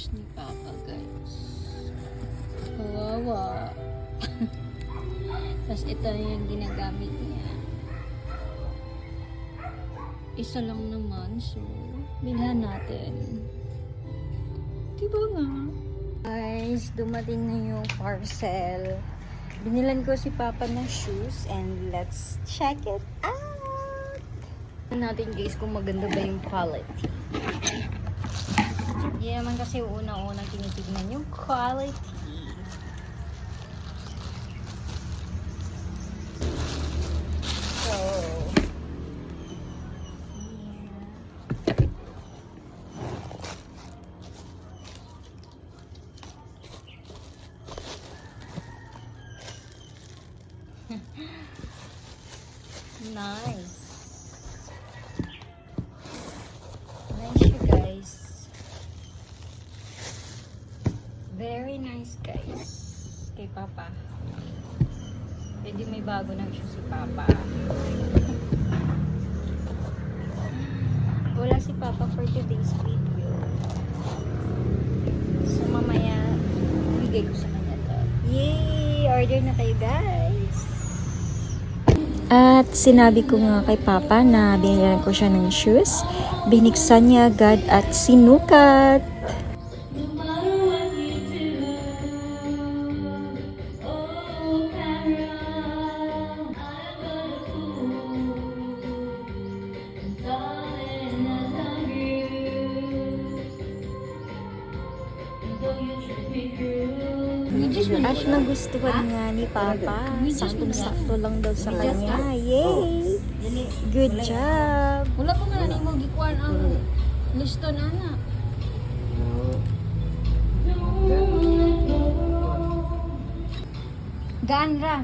shoes ni Papa, guys. Kawawa. Tapos ito yung ginagamit niya. Isa lang naman, so bilhan natin. Diba nga? Guys, dumating na yung parcel. Binilan ko si Papa ng shoes and let's check it out. Natin guys kung maganda ba yung quality. Hindi naman kasi unang-unang tinitignan yung quality. So. Nice siya, guys. Very nice, guys. Kay Papa. Pwede may bago ng shoe si Papa. Wala si Papa for today's video. So, mamaya, bigay ko sa kanya to. Yay! Order na kayo, guys! At sinabi ko nga kay Papa na binigyan ko siya ng shoes. Biniksan niya agad at sinukat. At nagustuhan nga ni Papa. Saktong-sakto lang daw sa kanya. Yay! Good job! Wala pa nga mo gikuan ang listo na na. Ganra.